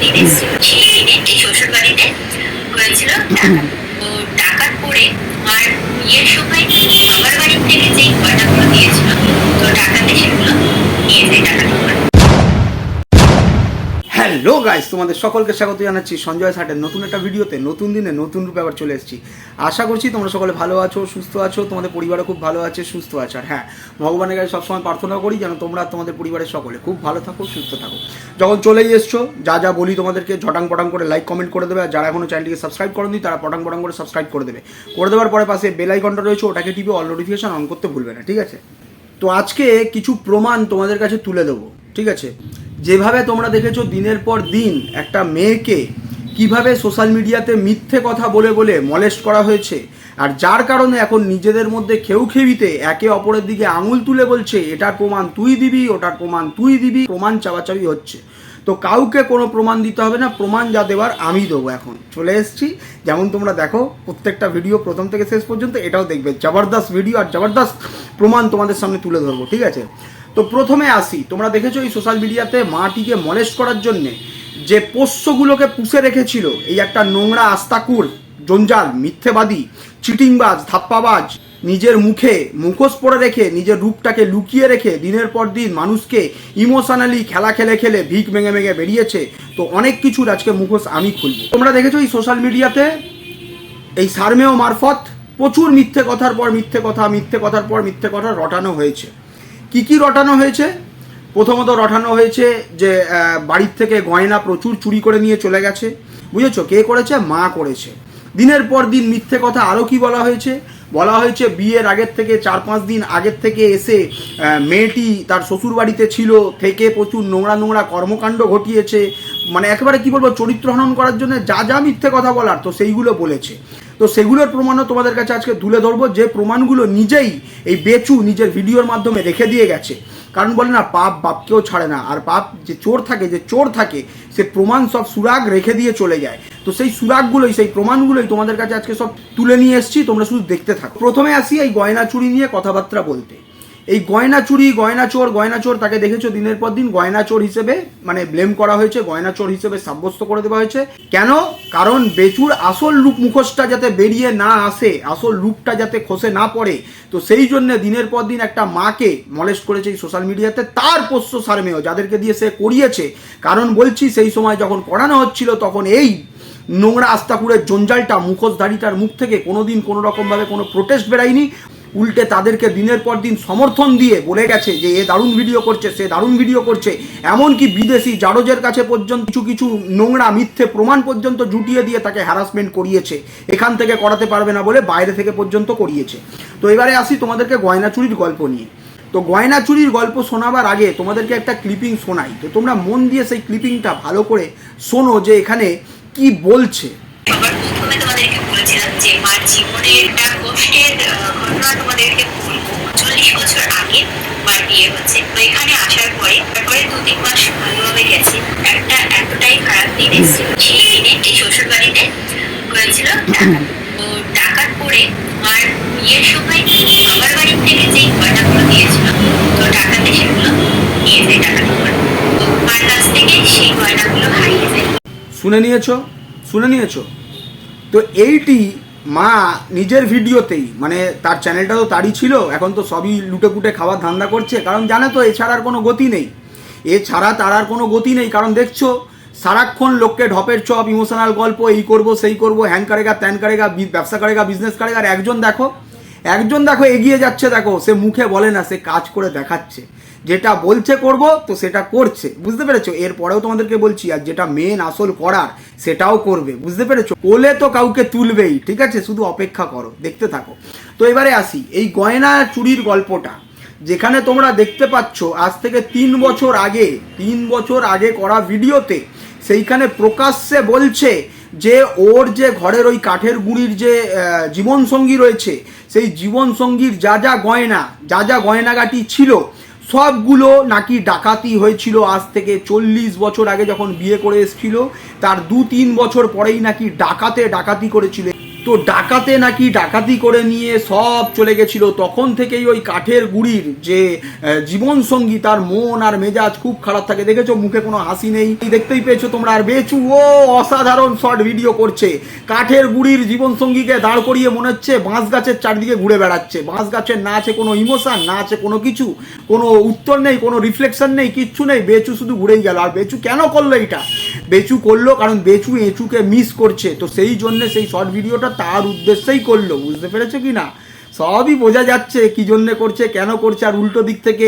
এই শ্বশুর বাড়িতে হয়েছিল তো ডাকাত পরে মার বিয়ের সময় বাবার বাড়ি থেকে যেই গয়নাগুলো দিয়েছিল তো ডাকাতে সেগুলো নিয়ে যায় করে হ্যালো গাইস, তোমাদের সকলকে স্বাগত জানাচ্ছি সঞ্জয় সাটের নতুন একটা ভিডিওতে, নতুন দিনে নতুন রূপে আবার চলে এসেছি। আশা করছি তোমরা সকলে ভালো আছো, সুস্থ আছো, তোমাদের পরিবারও খুব ভালো আছে, সুস্থ আছে। আর হ্যাঁ ভগবানের কাছে সবসময় প্রার্থনা করি যেন তোমরা তোমাদের পরিবারের সকলে খুব ভালো থাকো, সুস্থ থাকো। যখন চলেই এসছো, যা যা বলি তোমাদেরকে ঝটাং পটাং করে লাইক কমেন্ট করে দেবে। আর যারা এখনও চ্যানেলটিকে সাবস্ক্রাইব করেনি, তারা পটাং পটাং করে সাবস্ক্রাইব করে দেবে। করে দেওয়ার পরে পাশে বেল আইকনটা রয়েছে, ওটাকে টিপে অল নোটিফিকেশন অন করতে ভুলবে না, ঠিক আছে? তো আজকে কিছু প্রমাণ তোমাদের কাছে তুলে দেবো। ঠিক আছে? যেভাবে তোমরা দেখেছ দিনের পর দিন একটা মেয়েকে কীভাবে সোশ্যাল মিডিয়াতে মিথ্যে কথা বলে বলে মলেস্ট করা হয়েছে, আর যার কারণে এখন নিজেদের মধ্যে খেউ খেবিতে একে অপরের দিকে আঙুল তুলে বলছে, এটার প্রমাণ তুই দিবি, ওটার প্রমাণ তুই দিবি, প্রমাণ চাওয়াচাবি হচ্ছে। তো কাউকে কোনো প্রমাণ দিতে হবে না, প্রমাণ যা দেওয়ার আমি দেবো এখন। চলে এসেছি, যেমন তোমরা দেখো, প্রত্যেকটা ভিডিও প্রথম থেকে শেষ পর্যন্ত এটাও দেখবে। জবরদস্ত ভিডিও আর জবরদস্ত প্রমাণ তোমাদের সামনে তুলে ধরবো, ঠিক আছে? তো প্রথমে আসি। তোমরা দেখেছ এই সোশ্যাল মিডিয়াতে মাটিকে মলেস্ট করার জন্যে যে পোষ্যগুলোকে পুষে রেখেছিল, এই একটা নোংরা আস্তাকুর, জঞ্জাল, মিথ্যেবাদী, চিটিংবাজ, ধাপ্পাবাজ, নিজের মুখে মুখোশ পরে রেখে, নিজের রূপটাকে লুকিয়ে রেখে দিনের পর দিন মানুষকে ইমোশনালি খেলা খেলে খেলে ভিক ভেঙে ভেঙে বেরিয়েছে, তো অনেক কিছুর আজকে মুখোশ আমি খুলব। তোমরা দেখেছ এই সোশ্যাল মিডিয়াতে এই সার্মেয় মারফত প্রচুর মিথ্যে কথার পর মিথ্যে কথা, মিথ্যে কথার পর মিথ্যে কথা রটানো হয়েছে। কি কি রটানো হয়েছে? প্রথমত রটানো হয়েছে যে বাড়ির থেকে গয়না প্রচুর চুরি করে নিয়ে চলে গেছে। বুঝেছ? কে করেছে? মা করেছে। দিনের পর দিন মিথ্যে কথা আরও কি বলা হয়েছে? বলা হয়েছে বিয়ের আগের থেকে চার পাঁচ দিন আগের থেকে এসে মেয়েটি তার শ্বশুর বাড়িতে ছিল, থেকে প্রচুর নোংরা নোংরা কর্মকাণ্ড ঘটিয়েছে। মানে একেবারে কি বলব, চরিত্র হনন করার জন্য যা যা মিথ্যে কথা বলার, তো সেইগুলো বলেছে। তো সেগুলোর প্রমাণও তোমাদের কাছে আজকে তুলে ধরবো। যে প্রমাণগুলো নিজেই এই বেচু নিজের ভিডিওর মাধ্যমে রেখে দিয়ে গেছে। কারণ বলে না, পাপ বাপকেও ছাড়ে না। আর পাপ যে চোর থাকে, যে চোর থাকে, সে প্রমাণ সব সুরাগ রেখে দিয়ে চলে যায়। তো সেই সুরাগগুলোই, সেই প্রমাণগুলোই তোমাদের কাছে আজকে সব তুলে নিয়ে এসছি। তোমরা শুধু দেখতে থাকো। প্রথমে আসি এই গয়না চুরি নিয়ে কথাবার্তা বলতে। এই গয়না চুরি গয়না চোর গয়না চোর তাকে দেখেছ দিনের পর দিন গয়না চোর হিসেবে মানে ব্লেম করা হয়েছে গয়না চোর হিসেবে সাব্যস্ত করে দেওয়া হয়েছে। কেন? কারণ বেচুর আসল রূপ মুখোশটা যাতে বেরিয়ে না আসে, আসল রূপটা যাতে খসে না পড়ে, তো সেই জন্য দিনের পর দিন একটা মাকে মলেস্ট করেছে এই সোশ্যাল মিডিয়াতে তার পোষ্য সারমেয়, যাদেরকে দিয়ে সে করিয়েছে। কারণ বলছি, সেই সময় যখন করানো হচ্ছিল, তখন এই নোংরা আস্তাকুরের জঞ্জালটা, মুখোশধারীটার মুখ থেকে কোনোদিন কোনো রকমভাবে কোনো প্রোটেস্ট বেরায়নি। উল্টে তাদেরকে দিনের পর দিন সমর্থন দিয়ে বলে গেছে যে, এ দারুণ ভিডিও করছে, সে দারুণ ভিডিও করছে। এমনকি বিদেশি জারজের কাছে পর্যন্ত কিছু কিছু নোংরা মিথ্যে প্রমাণ পর্যন্ত জুটিয়ে দিয়ে তাকে হ্যারাসমেন্ট করিয়েছে। এখান থেকে করাতে পারবে না বলে বাইরে থেকে পর্যন্ত করিয়েছে। তো এবারে আসি তোমাদেরকে গয়না চুরির গল্প নিয়ে। তো গয়না চুরির গল্প শোনাবার আগে তোমাদেরকে একটা ক্লিপিং শোনাই। তো তোমরা মন দিয়ে সেই ক্লিপিংটা ভালো করে শোনো যে, এখানে কি বলছে। তোমাদেরকে বলেছিলাম যে মার জীবনের একটা কষ্টের চল্লিশ বছর আগে মার বিয়ে হচ্ছে এখানে আসার পরে, তারপরে দু তিন মাস ভালোভাবে গেছে। একটা এতটাই খারাপ দিন এসেছিল, সেই দিনে, এই শ্বশুর তো ডাকাত পরে মার বিয়ের সময় বাবার বাড়ি থেকে যেই গয়নাগুলো দিয়েছিল, তো ডাকাতে সেগুলো নিয়ে যায় করে তো মার কাছ থেকে সেই গয়নাগুলো হারিয়ে যায়। শুনে নিয়েছো? শুনে নিয়েছো? তো এইটি মা নিজের ভিডিওতেই মানে তার চ্যানেলটা তো তারই ছিল, এখন তো সবই লুটে পুটে খাওয়ার ধান্দা করছে, কারণ জানে তো, এছাড়া আর কোনো গতি নেই। এছাড়া তার আর কোনো গতি নেই, কারণ দেখছ, সারাক্ষণ লোককে ঢপের চপ ইমোশনাল গল্প, এই করব, সেই করব, হ্যান কারেগা, ত্যান কারেগা ব্যবসা কারেগা বিজনেস কারেগা, আর একজন দেখো একজন দেখো এগিয়ে যাচ্ছে, দেখো, সে মুখে বলে না, সে কাজ করে দেখাচ্ছে। যেটা বলছে করব, তো সেটা করছে। বুঝতে পেরেছ? এরপরেও তোমাদেরকে বলছি, আর যেটা মেন আসল করার, সেটাও করবে। বুঝতে পেরেছ? কোলে তো কাউকে তুলবেই, ঠিক আছে? শুধু অপেক্ষা করো, দেখতে থাকো। তো এবারে আসি, এই গয়না চুরির গল্পটা। যেখানে তোমরা দেখতে পাচ্ছ, আজ থেকে তিন বছর আগে, তিন বছর আগে করা ভিডিওতে, সেইখানে প্রকাশ্যে বলছে যে, ওর যে ঘরের ওই কাঠের গুঁড়ির যে জীবনসঙ্গী রয়েছে, সেই জীবনসঙ্গীর যা যা গয়না, যা যা গয়নাগাটি ছিল সবগুলো নাকি ডাকাতি হয়েছিল আজ থেকে চল্লিশ বছর আগে যখন বিয়ে করে এসেছিল। তার দু তিন বছর পরেই নাকি ডাকাতে ডাকাতি করেছিল। তো ডাকাতে নাকি ডাকাতি করে নিয়ে সব চলে গেছিল। তখন থেকেই ওই কাঠের গুড়ির যে জীবন সঙ্গী তার মন আর মেজাজ খুব খারাপ থাকে। দেখেছ? মুখে কোনো হাসি নেই। দেখতেই পেয়েছ তোমরা। আর বেচু, ও অসাধারণ শর্ট ভিডিও করছে। কাঠের গুড়ির জীবন সঙ্গীকে দাঁড় করিয়ে মনে হচ্ছে বাঁশ গাছের চারদিকে ঘুরে বেড়াচ্ছে। বাঁশ গাছের না আছে কোনো ইমোশন, না আছে কোনো কিছু। কোনো উত্তর নেই, কোনো রিফ্লেকশন নেই, কিচ্ছু নেই। বেচু শুধু ঘুরেই গেল। আর বেচু কেন করল এটা? বেচু করল কারণ বেচু এঁচুকে মিস করছে। তো সেই জন্য সেই শর্ট ভিডিওটা তার উদ্দেশ্যেই করল, বুঝতে পেরেছ কি না? সবই বোঝা যাচ্ছে কি জন্য করছে, কেন করছে, আর উল্টো দিক থেকে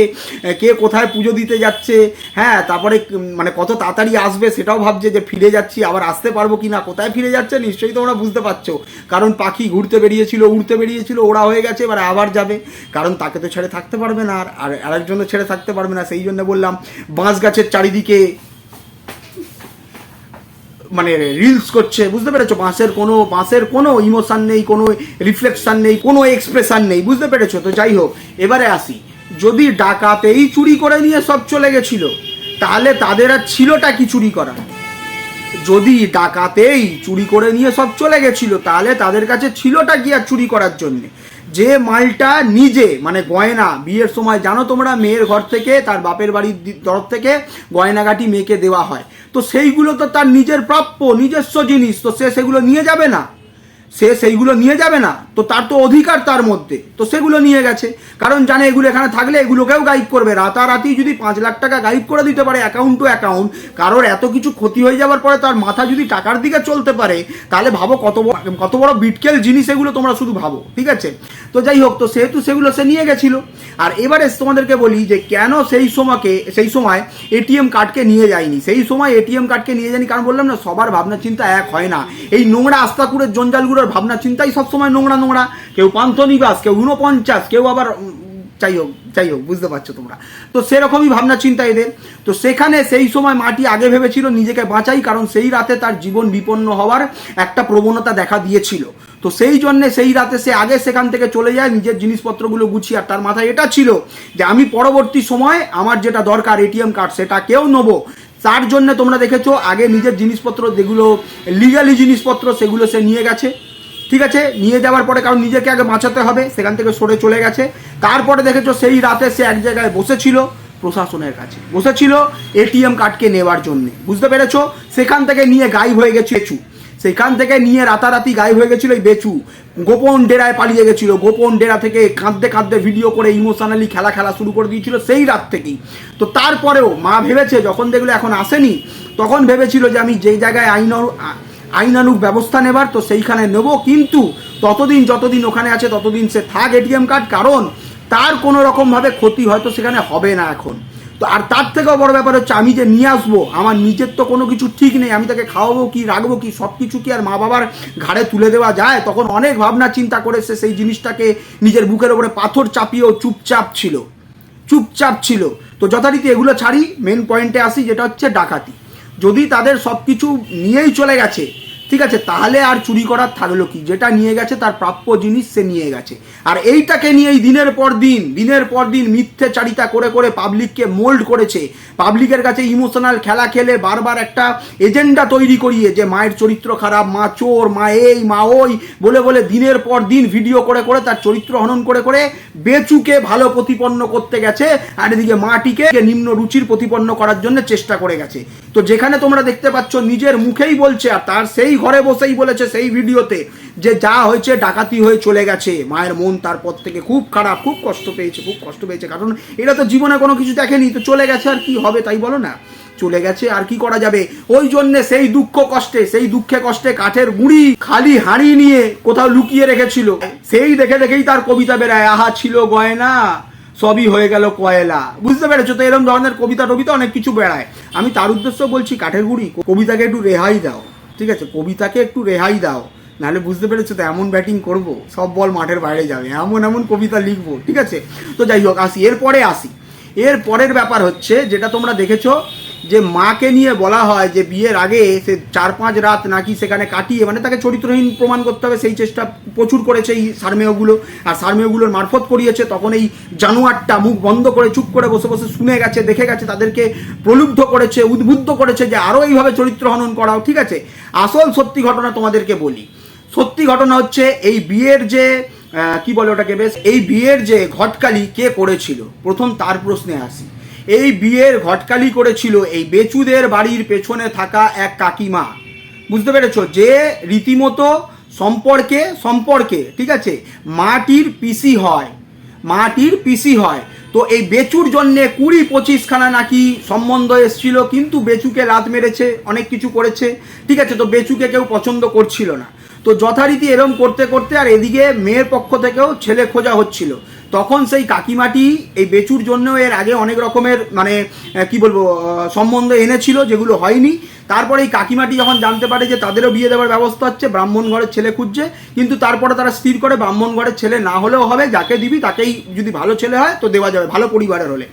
কে কোথায় পুজো দিতে যাচ্ছে হ্যাঁ তারপরে মানে কত তাড়াতাড়ি আসবে সেটাও ভাবছে যে ফিরে যাচ্ছি, আবার আসতে পারব কি না, কোথায় ফিরে যাচ্ছে নিশ্চয়ই তোমরা বুঝতে পারছ। কারণ পাখি ঘুরতে বেরিয়েছিল, উড়তে বেরিয়েছিল, ওরা হয়ে গেছে, এবার আবার যাবে। কারণ তাকে তো ছেড়ে থাকতে পারবে না, আর আর আরেকজন ছেড়ে থাকতে পারবে না, সেই জন্য বললাম বাঁশ গাছের চারিদিকে মানে রিলস করছে, বুঝতে পেরেছ? বাঁশের কোনো বাঁশের কোনো ইমোশান নেই, কোনো রিফ্লেকশান নেই, কোনো এক্সপ্রেশান নেই, বুঝতে পেরেছ? তো যাই হোক, এবারে আসি। যদি ডাকাতেই চুরি করে নিয়ে সব চলে গেছিল, তাহলে তাদের আর ছিলটা কি চুরি করা যদি ডাকাতেই চুরি করে নিয়ে সব চলে গেছিল, তাহলে তাদের কাছে ছিলটা কি আর চুরি করার জন্যে? যে মালটা নিজে মানে গয়না, বিয়ের সময় জানো তোমরা, মেয়ের ঘর থেকে, তার বাপের বাড়ির তরফ থেকে গয়নাগাটি মেয়েকে দেওয়া হয়। তো সেইগুলো তো তার নিজের প্রাপ্য নিজস্ব জিনিস তো সে সেগুলো নিয়ে যাবে না। সে সেইগুলো নিয়ে যাবে না। তো তার তো অধিকার তার মধ্যে। তো সেগুলো নিয়ে গেছে। কারণ জানে এগুলো এখানে থাকলে এগুলোকেও গাইড করবে। রাতারাতি যদি পাঁচ লাখ টাকা গাইড করে দিতে পারে অ্যাকাউন্ট টু অ্যাকাউন্ট কারোর এত কিছু ক্ষতি হয়ে যাওয়ার পরে তার মাথা যদি টাকার দিকে চলতে পারে, তাহলে ভাবো কত বড় কত বড় বিটকেল জিনিস এগুলো তোমরা শুধু ভাবো, ঠিক আছে? তো যাই হোক, তো সেহেতু সেগুলো সে নিয়ে গেছিল। আর এবারে তোমাদেরকে বলি যে কেন সেই সময়কে, সেই সময় এটিএম কার্ডকে নিয়ে যায়নি। সেই সময় এটিএম কার্ডকে নিয়ে যায়নি, কারণ বললাম না, সবার ভাবনা চিন্তা এক হয় না। এই নোংরা আস্তাকুরের জঞ্জালগুলোর ভাবনা চিন্তাই সবসময় নোংরা নোংরা। কেউ পান্থনিবাস কেউ ঊনপঞ্চাশ, কেউ আবার যাই হোক যাই হোক, বুঝতে পারছ তোমরা। তো সেরকমই ভাবনা চিন্তা এদের। তো সেখানে সেই সময় মাটি আগে ভেবেছিল নিজেকে বাঁচাই, কারণ সেই রাতে তার জীবন বিপন্ন হওয়ার একটা প্রবণতা দেখা দিয়েছিল। তো সেই জন্যে সেই রাতে সে আগে সেখান থেকে চলে যায়, নিজের জিনিসপত্রগুলো গুছিয়ে। আর তার মাথায় এটা ছিল যে, আমি পরবর্তী সময় আমার যেটা দরকার এটিএম কার্ড, সেটা কেউ নেব। তার জন্য তোমরা দেখেছ, আগে নিজের জিনিসপত্র, যেগুলো লিগালি জিনিসপত্র, সেগুলো সে নিয়ে গেছে। ঠিক আছে, নিয়ে যাওয়ার পরে কারণ নিজেকে আগে বাঁচাতে হবে, সেখান থেকে সরে চলে গেছে। তারপরে দেখেছ সেই রাতে সে এক জায়গায় বসেছিল প্রশাসনের কাছে। বসেছিল এটিএম কার্ডকে নেওয়ার জন্য। বুঝতে পেরেছ? সেখান থেকে নিয়ে গায়েব হয়ে গেছে বেচু। সেখান থেকে নিয়ে রাতারাতি গায়েব হয়ে গেছিল এই বেচু। গোপন ডেরায় পালিয়ে গেছিল। গোপন ডেরা থেকে কাঁদতে কাঁদতে ভিডিও করে ইমোশনালি খেলা খেলা শুরু করে দিয়েছিল সেই রাত থেকেই। তো তারপরেও মা ভেবেছে, যখন দেখল এখন আসেনি, তখন ভেবেছিল যে আমি যেই জায়গায় আইন আইনানুক ব্যবস্থা নেবার তো সেইখানে নেব, কিন্তু ততদিন যতদিন ওখানে আছে ততদিন সে থাক এটিএম কার্ড, কারণ তার কোনো রকমভাবে ক্ষতি হয়তো সেখানে হবে না এখন। তো আর তার থেকেও বড় ব্যাপার হচ্ছে আমি যে নিয়ে আসব, আমার নিজের তো কোনো কিছু ঠিক নেই, আমি তাকে খাওয়াবো কি, রাখব কি সব কিছু কি আর মা বাবার ঘাড়ে তুলে দেওয়া যায়? তখন অনেক ভাবনা চিন্তা করে সে সেই জিনিসটাকে নিজের বুকের ওপরে পাথর চাপিয়েও চুপচাপ ছিল। চুপচাপ ছিল। তো যথারীতি এগুলো ছাড়ি মেন পয়েন্টে আসি, যেটা হচ্ছে ডাকাতি। যদি তাদের সব কিছু নিয়েই চলে গেছে ঠিক আছে, তাহলে আর চুরি করার থাকল কি? যেটা নিয়ে গেছে, তার প্রাপ্য জিনিস সে নিয়ে গেছে। আর এইটাকে নিয়েই দিনের পর দিন, দিনের পর দিন মিথ্যে চারিতা করে করে পাবলিককে মোল্ড করেছে। পাবলিকের কাছে ইমোশনাল খেলা খেলে বারবার একটা এজেন্ডা তৈরি করিয়ে যে মায়ের চরিত্র খারাপ, মা চোর, মা এই, মা ওই, বলে বলে দিনের পর দিন ভিডিও করে করে তার চরিত্র হনন করে করে বেচুকে ভালো প্রতিপন্ন করতে গেছে আর এদিকে মাটিকে নিম্ন রুচির প্রতিপন্ন করার জন্য চেষ্টা করে গেছে। তো যেখানে তোমরা দেখতে পাচ্ছ, নিজের মুখেই বলছে আর তার সেই ঘরে বসেই বলেছে সেই ভিডিওতে যে যা হয়েছে ডাকাতি হয়ে চলে গেছে। মায়ের মন তারপর থেকে খুব খারাপ, খুব কষ্ট পেয়েছে, খুব কষ্ট পেয়েছে। কারণ এটা তো জীবনে কোনো কিছু দেখেনি, তো চলে গেছে আর কি হবে তাই বলো না? চলে গেছে আর কি করা যাবে? ওই জন্য সেই দুঃখ কষ্টে, সেই দুঃখে কষ্টে কাঠের গুঁড়ি খালি হাঁড়ি নিয়ে কোথাও লুকিয়ে রেখেছিল। সেই দেখে দেখেই তার কবিতা বেড়ায়, আহা, ছিল গয়না, সবই হয়ে গেল কয়লা। বুঝতে পেরেছ? তো এরকম ধরনের কবিতা টবিতা অনেক কিছু বেড়ায়। আমি তার উদ্দেশ্য বলছি, কাঠের গুঁড়ি, কবিতাকে একটু রেহাই দাও। ঠিক আছে, কবিতাকে একটু রেহাই দাও, নাহলে বুঝতে পেরেছ তো এমন ব্যাটিং করব, সব বল মাঠের বাইরে যাবে, এমন এমন কবিতা লিখব, ঠিক আছে? তো যাই হোক, আসি, এরপরে আসি। এর পরের ব্যাপার হচ্ছে, যেটা তোমরা দেখেছ যে মাকে নিয়ে বলা হয় যে বিয়ের আগে সে চার পাঁচ রাত নাকি সেখানে কাটিয়ে মানে তাকে চরিত্রহীন প্রমাণ করতে হবে, সেই চেষ্টা প্রচুর করেছে এই সারমেয়গুলো। আর সারমেয়গুলোর মারফত করিয়েছে, তখন এই জানোয়ারটা মুখ বন্ধ করে চুপ করে বসে বসে শুনে গেছে, দেখে গেছে, তাদেরকে প্রলুব্ধ করেছে, উদ্বুদ্ধ করেছে যে আরও এইভাবে চরিত্র হনন করাও, ঠিক আছে? আসল সত্যি ঘটনা তোমাদেরকে বলি। সত্যি ঘটনা হচ্ছে এই বিয়ের যে কি বলে ওটাকে বেশ? এই বিয়ের যে ঘটকালি কে করেছিল? প্রথম তার প্রশ্নে আসি। এই বিয়ের ঘটকালি করেছিল এই বেচুদের বাড়ির পেছনে থাকা এক কাকিমা। বুঝতে পেরেছ? যে রীতিমতো সম্পর্কে সম্পর্কে, ঠিক আছে? মাটির পিসি হয়। মাটির পিসি হয়। তো এই বেচুর জন্যে কুড়ি পঁচিশখানা নাকি সম্বন্ধ এসছিল, কিন্তু বেচুকে লাত মেরেছে, অনেক কিছু করেছে, ঠিক আছে? তো বেচুকে কেউ পছন্দ করছিল না। তো যথারীতি এরম করতে করতে আর এদিকে মেয়ের পক্ষ থেকেও ছেলে খোঁজা হচ্ছিল। তখন সেই কাকিমাটি এই বেচুর জন্যও এর আগে অনেক রকমের মানে কি বলব সম্বন্ধ এনেছিল, যেগুলো হয়নি। তারপরে এই কাকিমাটি যখন জানতে পারে যে তাদেরও বিয়ে দেওয়ার ব্যবস্থা হচ্ছে, ব্রাহ্মণ ঘরের ছেলে খুঁজছে, কিন্তু তারপরে তারা স্থির করে ব্রাহ্মণ ঘরের ছেলে না হলেও হবে, যাকে দিবি তাকেই যদি ভালো ছেলে হয়, তো দেওয়া যাবে, ভালো পরিবারের হলে।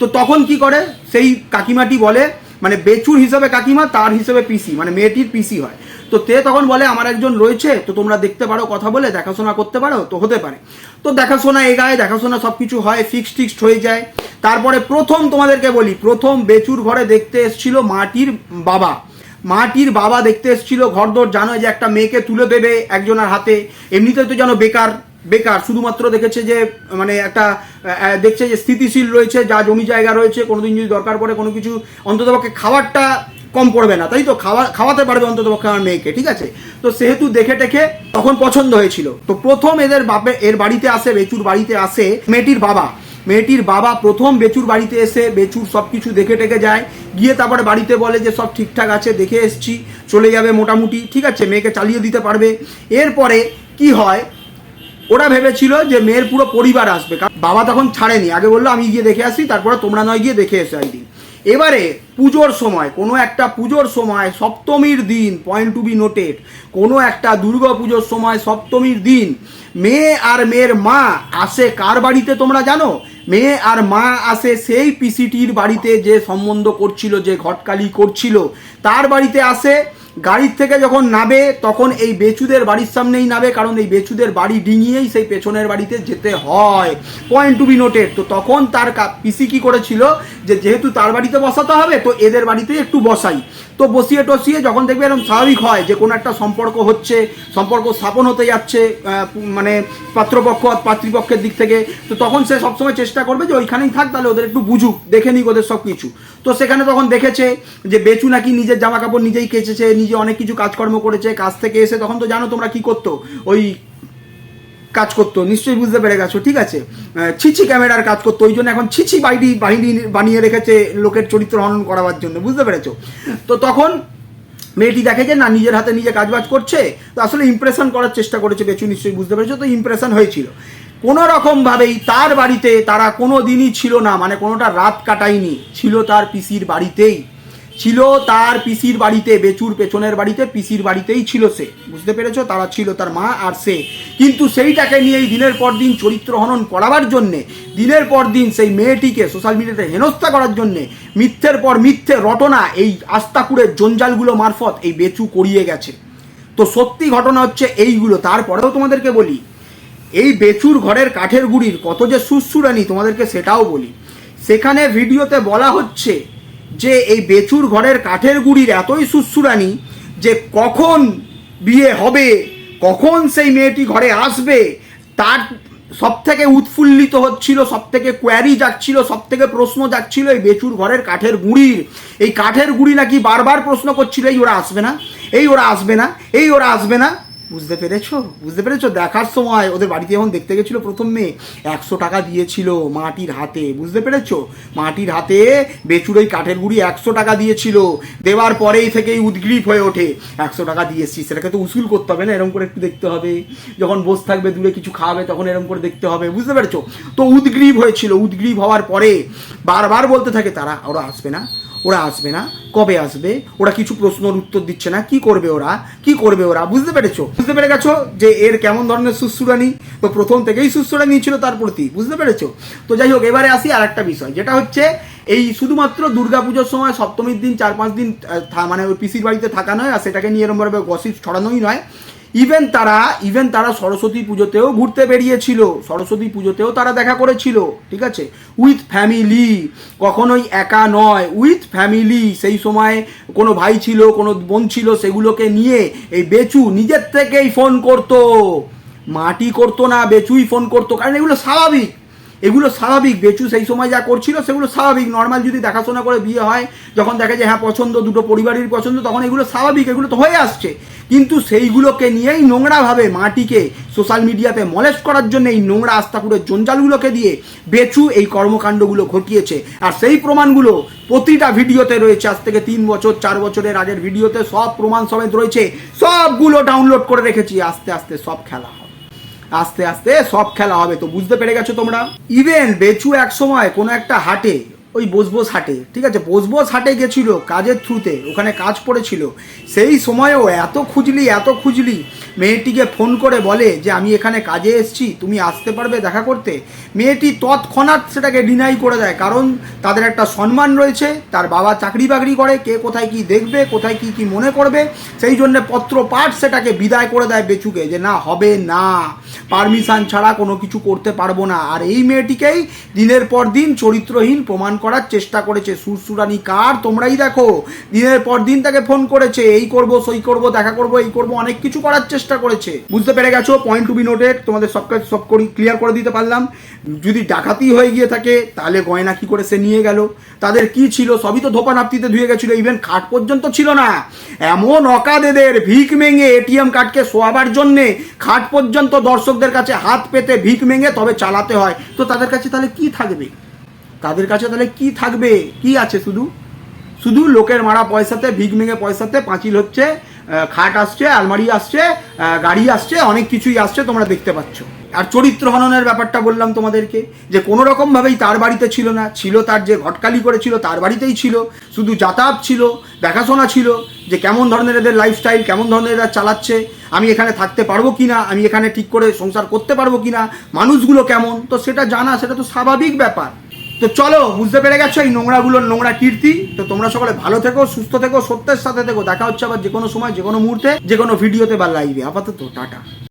তো তখন কি করে? সেই কাকিমাটি বলে মানে বেচুর হিসাবে কাকিমা, তার হিসেবে পিসি মানে মেয়েটির পিসি হয়। তো তে তখন বলে, আমার একজন রয়েছে, তো তোমরা দেখতে পারো, কথা বলে দেখাশোনা করতে পারো। তো হতে পারে। তো দেখাশোনা এগায়, দেখাশোনা সব কিছু হয় ফিক্সড টিক্সড হয়ে যায়। তারপরে প্রথম তোমাদেরকে বলি, প্রথম বেচুর ঘরে দেখতে এসেছিল মাটির বাবা। মাটির বাবা দেখতে এসেছিল, ঘরদোর জানো যে একটা মেয়েকে তুলে দেবে একজনের হাতে। এমনিতে তো যেন বেকার। বেকার, শুধুমাত্র দেখেছে যে মানে একটা দেখছে যে স্থিতিশীল রয়েছে, যা জমি জায়গা রয়েছে, কোনোদিন যদি দরকার পড়ে কোনো কিছু অন্ততপক্ষে খাবারটা কম পড়বে না, তাই তো? খাওয়া, খাওয়াতে পারবে অন্ততপক্ষে আমার মেয়েকে, ঠিক আছে? তো সেহেতু দেখে টেখে তখন পছন্দ হয়েছিল। তো প্রথম এদের বাপে, এর বাড়িতে আসে, বেচুর বাড়িতে আসে মেয়েটির বাবা। মেয়েটির বাবা প্রথম বেচুর বাড়িতে এসে, বেচুর সব কিছু দেখে টেকে যায়, গিয়ে তারপরে বাড়িতে বলে যে, সব ঠিকঠাক আছে, দেখে এসছি, চলে যাবে মোটামুটি, ঠিক আছে? মেয়েকে চালিয়ে দিতে পারবে। এরপরে কি হয়? ওরা ভেবেছিল যে মেয়ের পুরো পরিবার আসবে। কারণ বাবা তখন ছাড়েনি। আগে বলল, আমি গিয়ে দেখে আসি তারপরে তোমরা নয় গিয়ে দেখে এসো একদিন। এবারে পুজোর সময়, কোনো একটা পুজোর সময়, সপ্তমীর দিন পয়েন্ট টু বি নোটেড কোনো একটা দুর্গা পুজোর সময়, সপ্তমীর দিন, মেয়ে আর মেয়ের মা আসে কার বাড়িতে তোমরা জানো? মেয়ে আর মা আসে সেই পিসিটির বাড়িতে যে সম্বন্ধ করছিল, যে ঘটকালি করছিল, তার বাড়িতে আসে গাড়ির থেকে যখন নাবে তখন এই বেচুদের বাড়ির সামনেই নাবে কারণ এই বেচুদের বাড়ি ডিঙিয়েই সেই পেছনের বাড়িতে যেতে হয়। পয়েন্ট টু বি নোটেড তো তখন তার পিসি কি করেছিল, যে যেহেতু তার বাড়িতে বসাতে হবে, তো এদের বাড়িতে একটু বসাই। তো বসিয়ে টসিয়ে যখন দেখবে এরকম স্বাভাবিক হয় যে কোনো একটা সম্পর্ক হচ্ছে, সম্পর্ক স্থাপন হতে যাচ্ছে মানে পাত্রপক্ষ আর পাত্রীপক্ষের দিক থেকে, তো তখন সে সবসময় চেষ্টা করবে যে ওইখানেই থাক, তাহলে ওদের একটু বুঝুক, দেখে নিক ওদের সব কিছু তো সেখানে তখন দেখেছে যে বেচু নাকি নিজের জামা কাপড় নিজেই কেচেছে নিজে অনেক কিছু কাজকর্ম করেছে, কাজ থেকে এসে তখন তো জানো তোমরা কি করতো? ওই কাজ করতো, নিশ্চয়ই বুঝতে পেরে গেছো, ঠিক আছে? ছিছি ক্যামেরার কাজ করতো, ওই জন্য এখন ছিছি বাহিনী বাহিনী বানিয়ে রেখেছে লোকের চরিত্র হনন করাবার জন্য, বুঝতে পেরেছ? তো তখন মেয়েটি দেখে যে, না, নিজের হাতে নিজে কাজবাজ করছে। তো আসলে ইমপ্রেশন করার চেষ্টা করেছে বেচু, নিশ্চয়ই বুঝতে পেরেছ? তো ইমপ্রেশন হয়েছিল। কোনো রকমভাবেই তার বাড়িতে তারা কোনো দিনই ছিল না মানে কোনোটা রাত কাটায়নি, ছিল তার পিসির বাড়িতেই। ছিল তার পিসির বাড়িতে, বেচুর পেছনের বাড়িতে, পিসির বাড়িতেই ছিল সে। বুঝতে পেরেছ? তারা ছিল তার মা আর সে। কিন্তু সেইটাকে নিয়েই দিনের পর দিন চরিত্র হনন করাবার জন্যে, দিনের পর দিন সেই মেয়েটিকে সোশ্যাল মিডিয়াতে হেনস্থা করার জন্যে, মিথ্যের পর মিথ্যে রটনা এই আস্তাকুড়ের জঞ্জালগুলো মারফত এই বেচু করিয়ে গেছে। তো সত্যি ঘটনা হচ্ছে এইগুলো। তারপরেও তোমাদেরকে বলি, এই বেচুর ঘরের কাঠের গুড়ির কত যে সুসুরানি তোমাদেরকে সেটাও বলি। সেখানে ভিডিওতে বলা হচ্ছে যে এই বেচুর ঘরের কাঠের গুড়ির এতই সুসুরানি যে কখন বিয়ে হবে, কখন সেই মেয়েটি ঘরে আসবে, তার সব থেকে উৎফুল্লিত হচ্ছিল সব থেকে কোয়ারি যাচ্ছিল সব থেকে প্রশ্ন যাচ্ছিল এই বেচুর ঘরের কাঠের গুঁড়ির। এই কাঠের গুঁড়ি নাকি বারবার প্রশ্ন করছিল, এই ওরা আসবে না? এই ওরা আসবে না? এই ওরা আসবে না? বুঝতে পেরেছ? বুঝতে পেরেছ? দেখার সময় ওদের বাড়িতে যখন দেখতে গেছিল প্রথম মেয়ে একশো টাকা দিয়েছিল মাটির হাতে, বুঝতে পেরেছ? মাটির হাতে বেচুর ওই কাঠের গুঁড়ি একশো টাকা দিয়েছিল। দেওয়ার পরেই থেকেই উদ্গ্রীব হয়ে ওঠে। একশো টাকা দিয়েছি সেটাকে তো উসুল করতে হবে না এরকম করে একটু দেখতে হবে। যখন বস থাকবে, দূরে কিছু খাওয়াবে তখন এরকম করে দেখতে হবে, বুঝতে পেরেছ? তো উদ্গ্রীব হয়েছিল। উদ্গ্রীব হওয়ার পরে বারবার বলতে থাকে, তারা, ওরা আসবে না, ওরা আসবে না, কবে আসবে? ওরা কিছু প্রশ্নের উত্তর দিচ্ছে না, কি করবে ওরা? কি করবে ওরা? বুঝতে পেরেছ? বুঝতে পেরে গেছো যে এর কেমন ধরনের সুসুরানি? তো প্রথম থেকেই সুসুরানি ছিল তার প্রতি, বুঝতে পেরেছ? তো যাই হোক, এবারে আসি আর একটা বিষয়, যেটা হচ্ছে এই শুধুমাত্র দুর্গাপুজোর সময় সপ্তমীর দিন, চার পাঁচ দিন মানে ওই পিসির বাড়িতে থাকা নয়, আর সেটাকে নিয়ে এরমভাবে গসিপ ছড়ানোই নয়। ইভেন তারা ইভেন তারা সরস্বতী পুজোতেও ঘুরতে বেরিয়েছিল। সরস্বতী পুজোতেও তারা দেখা করেছিল, ঠিক আছে? উইথ ফ্যামিলি কখনোই একা নয়। উইথ ফ্যামিলি সেই সময় কোনো ভাই ছিল, কোনো বোন ছিল, সেগুলোকে নিয়ে এই বেচু নিজের থেকেই ফোন করতো। মাটি করতো না, বেচুই ফোন করতো, কারণ এগুলো স্বাভাবিক। এগুলো স্বাভাবিক, বেচু সেই সময় যা করছিল সেগুলো স্বাভাবিক। নর্মাল যদি দেখাশোনা করে বিয়ে হয়, যখন দেখে যে হ্যাঁ পছন্দ, দুটো পরিবারের পছন্দ, তখন এগুলো স্বাভাবিক, এগুলো তো হয়ে আসছে। কিন্তু সেইগুলোকে নিয়েই নোংরাভাবে মাটিকে সোশ্যাল মিডিয়াতে মলেস্ট করার জন্য এই নোংরা আস্তাকুরের জঞ্জালগুলোকে দিয়ে বেচু এই কর্মকাণ্ডগুলো ঘটিয়েছে। আর সেই প্রমাণগুলো প্রতিটা ভিডিওতে রয়েছে। আজ থেকে তিন বছর, চার বছরের আগের ভিডিওতে সব প্রমাণ সমেত রয়েছে। সবগুলো ডাউনলোড করে রেখেছি। আস্তে আস্তে সব খেলা আস্তে আস্তে সব খেলা হবে। তো বুঝতে পেরে গেছো তোমরা? ইভেন বেচু এক সময় কোনো একটা হাটে ওই বসবস হাটে, ঠিক আছে? বসবস হাটে গেছিল কাজের থ্রুতে ওখানে কাজ পড়েছিল। সেই সময়ও এত খুঁজলি এত খুঁজলি, মেয়েটিকে ফোন করে বলে যে, আমি এখানে কাজে এসেছি, তুমি আসতে পারবে দেখা করতে? মেয়েটি তৎক্ষণাৎ সেটাকে ডিনাই করে দেয়, কারণ তাদের একটা সম্মান রয়েছে, তার বাবা চাকরি বাকরি করে, কে কোথায় কি দেখবে, কোথায় কি কি মনে করবে, সেই জন্য পত্র পাঠ সেটাকে বিদায় করে দেয় বেচুকে, যে, না, হবে না পারমিশন ছাড়া কোনো কিছু করতে পারব না। আর এই মেয়েটিকেই দিনের পর দিন চরিত্রহীন প্রমাণ করার চেষ্টা করেছে। সুরসুরানি কার? তোমরাই দেখো। দিনের পর দিন তাকে ফোন করেছে। এই করব, সই করব, দেখা করব, এই করব, অনেক কিছু করার চেষ্টা করেছে। বুঝতে পেরে গেছো? পয়েন্ট টু বি নোটেড তোমাদের সব কাজ সব করি ক্লিয়ার করে দিতে পারলাম। যদি ডাকাতি হয়ে গিয়ে থাকে, তাহলে গয়না কি করে সে নিয়ে গেল? তাদের কি ছিল? সবই তো ধোপা নাপতিতে ধুয়ে গেছিল। ইভেন খাট পর্যন্ত ছিল না। এমন অকাদেদের ভিক মেঙে এটিএম কার্ডকে শোয়াবার জন্যে খাট পর্যন্ত দর্শকদের কাছে হাত পেতে ভিক মেঙে তবে চালাতে হয়। তো তাদের কাছে তাহলে কি থাকবে? তাদের কাছে তাহলে কি থাকবে? কি আছে শুধু? শুধু লোকের মারা পয়সাতে ভিক মেঙে পয়সাতে পাঁচিল হচ্ছে খাট আসছে, আলমারি আসছে গাড়ি আসছে, অনেক কিছুই আসছে তোমরা দেখতে পাচ্ছ। আর চরিত্র হননের ব্যাপারটা বললাম তোমাদেরকে, যে কোনো রকমভাবেই তার বাড়িতে ছিল না। ছিল তার যে ঘটকালি করেছিল, তার বাড়িতেই ছিল। শুধু যাতায়াত ছিল, দেখাশোনা ছিল, যে কেমন ধরনের এদের লাইফস্টাইল কেমন ধরনের এরা চালাচ্ছে, আমি এখানে থাকতে পারব কি না আমি এখানে ঠিক করে সংসার করতে পারব কি না মানুষগুলো কেমন? তো সেটা জানা, সেটা তো স্বাভাবিক ব্যাপার। তো চলো, বুঝতে পেরে গেছো এই নোংরাগুলোর নোংরা কীর্তি? তো তোমরা সকলে ভালো থেকো, সুস্থ থেকো, সত্যের সাথে থেকো। দেখা হচ্ছে আবার যে কোনো সময় যে কোনো মুহূর্তে যে কোনো ভিডিওতে বা লাইভে আপাতত, টাটা।